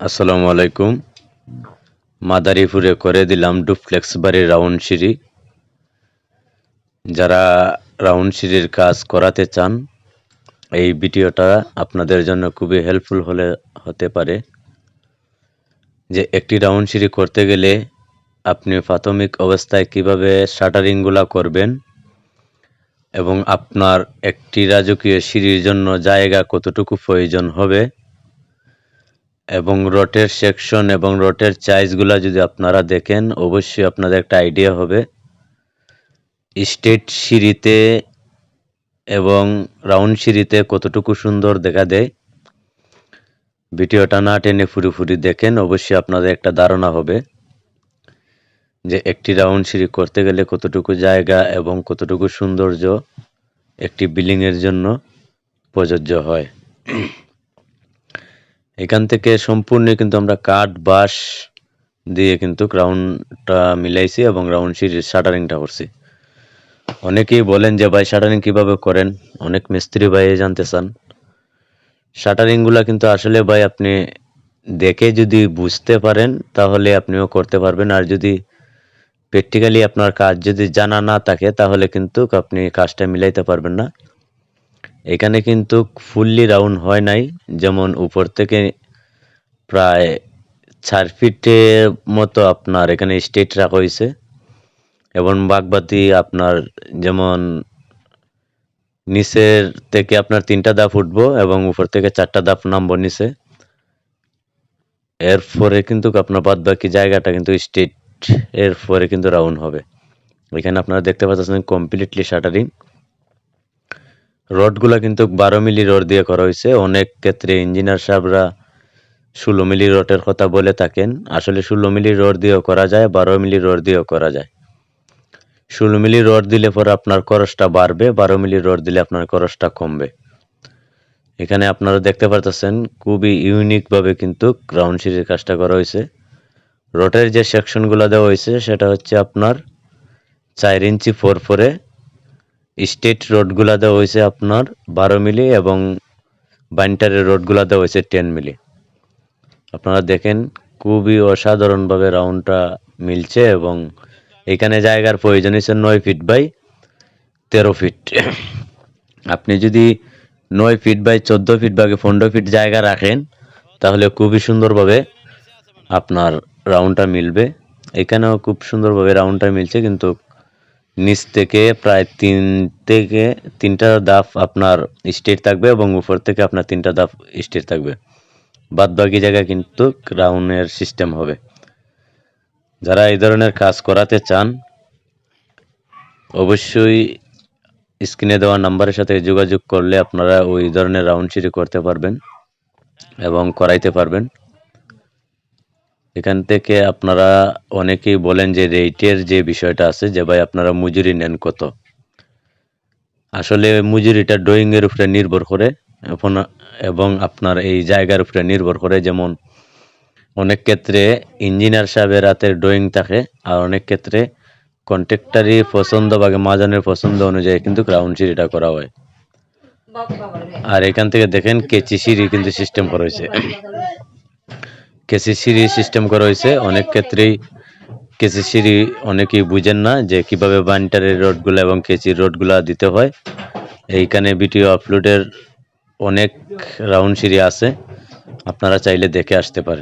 আসসালামু আলাইকুম। মাদারীপুরে করে দিলাম ডুপ্লেক্স বাড়ির রাউন্ড সিঁড়ি। যারা রাউন্ড সিঁড়ির কাজ করাতে চান, এই ভিডিওটা আপনাদের জন্য খুবই হেল্পফুল হলে হতে পারে। যে একটি রাউন্ড সিঁড়ি করতে গেলে আপনি প্রাথমিক অবস্থায় কীভাবে শাটারিংগুলা করবেন এবং আপনার একটি রাজকীয় সিঁড়ির জন্য জায়গা কতটুকু প্রয়োজন হবে এবং রটের সেকশন এবং রটের চাইজগুলো যদি আপনারা দেখেন, অবশ্যই আপনাদের একটা আইডিয়া হবে। স্টেট সিঁড়িতে এবং রাউন্ড সিঁড়িতে কতটুকু সুন্দর দেখা দেয়। ভিডিওটা না টেনে ফুরি দেখেন, অবশ্যই আপনাদের একটা ধারণা হবে যে একটি রাউন্ড সিঁড়ি করতে গেলে কতটুকু জায়গা এবং কতটুকু সৌন্দর্য একটি বিল্ডিংয়ের জন্য প্রযোজ্য হয়। এখান থেকে সম্পূর্ণ কিন্তু আমরা কাঠ, বাঁশ দিয়ে কিন্তু রাউন্ডটা মিলাইছি এবং রাউন্ড সিঁড়ির শাটারিংটা করছি। অনেকেই বলেন যে, ভাই শাটারিং কীভাবে করেন? অনেক মিস্ত্রি ভাই জানতে চান। শাটারিংগুলো কিন্তু আসলে ভাই আপনি দেখে যদি বুঝতে পারেন, তাহলে আপনিও করতে পারবেন। আর যদি প্র্যাকটিক্যালি আপনার কাজ যদি জানা না থাকে, তাহলে কিন্তু আপনি কাজটা মিলাইতে পারবেন না। এখানে কিন্তু ফুললি রাউন্ড হয় নাই। যেমন উপর থেকে প্রায় চার ফিটের মতো আপনার এখানে স্টেট রাখা হয়েছে। এবং বাগবাতি আপনার যেমন নিচের থেকে আপনার তিনটা দাপ উঠবো এবং উপর থেকে চারটা দাপ নামবো নিচে। এরপরে কিন্তু আপনার বাদ বাকি জায়গাটা কিন্তু স্টেট এর পরে কিন্তু রাউন্ড হবে। এখানে আপনারা দেখতে পাচ্ছেন কমপ্লিটলি শাটারিং রডগুলো কিন্তু বারো মিলি রড দিয়ে করা হয়েছে। অনেক ক্ষেত্রে ইঞ্জিনিয়ার সাহেবরা ষোলো মিলি রডের কথা বলে থাকেন। আসলে ষোলো মিলি রড দিয়েও করা যায়, বারো মিলি রড দিয়েও করা যায়। ষোলো মিলি রড দিলে পরে আপনার খরচটা বাড়বে, বারো মিলি রড দিলে আপনার খরচটা কমবে। এখানে আপনারা দেখতে পারতেছেন, খুবই ইউনিকভাবে কিন্তু গ্রাউন্ড সিরির কাজটা করা হয়েছে। রোটের যে সেকশনগুলো দেওয়া হয়েছে, সেটা হচ্ছে আপনার চার ইঞ্চি ফোর ফোরে স্টেট রোডগুলো দেওয়া হয়েছে আপনার বারো মিলি এবং বাইন্টারের রোডগুলো দেওয়া হয়েছে টেন মিলি। আপনারা দেখেন খুবই অসাধারণভাবে রাউন্ডটা মিলছে এবং এখানে জায়গার প্রয়োজন হচ্ছে নয় ফিট বাই তেরো ফিট। আপনি যদি নয় ফিট বাই চোদ্দ ফিট বা পনেরো ফিট জায়গা রাখেন, তাহলে খুবই সুন্দরভাবে আপনার রাউন্ডটা মিলবে। এখানেও খুব সুন্দরভাবে রাউন্ডটা মিলছে, কিন্তু নিচ থেকে প্রায় তিন থেকে তিনটা দাফ আপনার স্টেট থাকবে এবং উপর থেকে আপনার তিনটা দাফ স্টেট থাকবে। বাদ বাকি জায়গায় কিন্তু রাউন্ডের সিস্টেম হবে। যারা এই ধরনের কাজ করাতে চান, অবশ্যই স্ক্রিনে দেওয়া নাম্বারের সাথে যোগাযোগ করলে আপনারা ওই ধরনের রাউন্ড সিঁড়ি করতে পারবেন এবং করাইতে পারবেন। এখান থেকে আপনারা অনেকেই বলেন যে রেটের যে বিষয়টা আছে যে ভাই আপনারা মজুরি নেন কত? আসলে মজুরিটা ড্রয়িংয়ের উপরে নির্ভর করে এখন এবং আপনার এই জায়গার উপরে নির্ভর করে। যেমন অনেক ক্ষেত্রে ইঞ্জিনিয়ার সাহেবের হাতের ড্রয়িং থাকে আর অনেক ক্ষেত্রে কন্ট্রাক্টারই পছন্দ বা মাজানের পছন্দ অনুযায়ী কিন্তু গ্রাউন্ড সিঁড়িটা করা হয়। আর এখান থেকে দেখেন কেচি সিঁড়ি কিন্তু সিস্টেম করা হয়েছে। কেসি সিঁড়ি সিস্টেম করা হয়েছে। অনেক ক্ষেত্রেই কেসি সিঁড়ি অনেকেই বুঝেন না যে কীভাবে বান্টারের রোডগুলো এবং কেসির রোডগুলো দিতে হয়। এইখানে ভিডিও আপলোডের অনেক রাউন্ড সিঁড়ি আছে। আপনারা চাইলে দেখে আসতে পারেন।